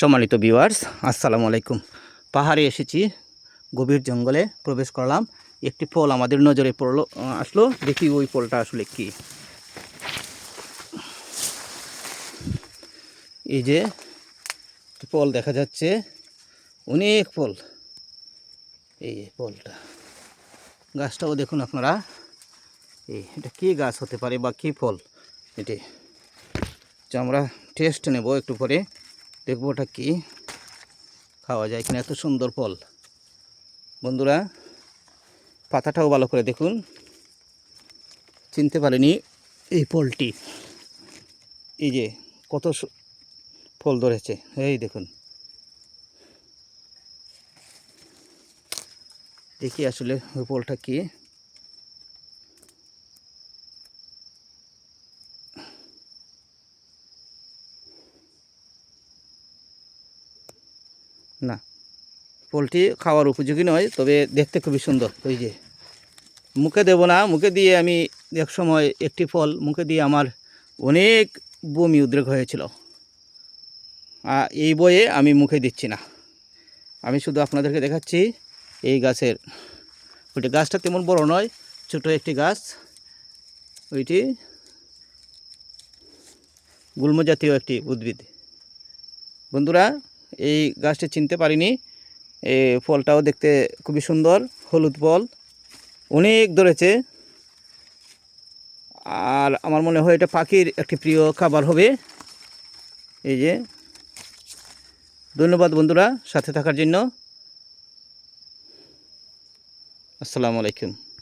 সম্মানিত ভিউয়ার্স আসসালামু আলাইকুম। পাহাড়ে এসেছি, গভীর জঙ্গলে প্রবেশ করলাম। একটি ফল আমাদের নজরে পড়ল আসলো। দেখি ওই ফলটা আসলে কি। এই যে ফল দেখা যাচ্ছে, অনেক ফল। এই ফলটা। গাছটাও দেখুন আপনারা। এই, এটা কী গাছ হতে পারে বা কী ফল? এটি। তো আমরা টেস্ট নেব একটু পরে। দেখব ওটা কি খাওয়া যায় কিনা, এত সুন্দর ফল। বন্ধুরা, পাতাটাও ভালো করে দেখুন। চিনতে পারিনি এই ফলটি। এই যে কত ফল ধরেছে, এই দেখুন। দেখি আসলে ওই ফলটা কি। না, পোলট্রি খাওয়ার উপযোগী নয়, তবে দেখতে খুবই সুন্দর। ওই যে, মুখে দেব না, মুখে দিয়ে আমি এক সময় একটি ফল, মুখে দিয়ে আমার অনেক বমি উদ্রেক হয়েছিল। এই বইয়ে আমি মুখে দিচ্ছি না। আমি শুধু আপনাদেরকে দেখাচ্ছি, এই গাছের, ওইটি গাছটা তেমন বড় নয়, ছোট একটি গাছ। ওইটি গুল্ম জাতীয় একটি উদ্ভিদ। বন্ধুরা এই গাছটি চিনতে পারিনি। এই ফলটাও দেখতে খুবই সুন্দর, হলুদ ফল, অনেক ধরেছে। আর আমার মনে হয় এটা পাখির একটি প্রিয় খাবার হবে। এই যে, ধন্যবাদ বন্ধুরা সাথে থাকার জন্য। আসসালামু আলাইকুম।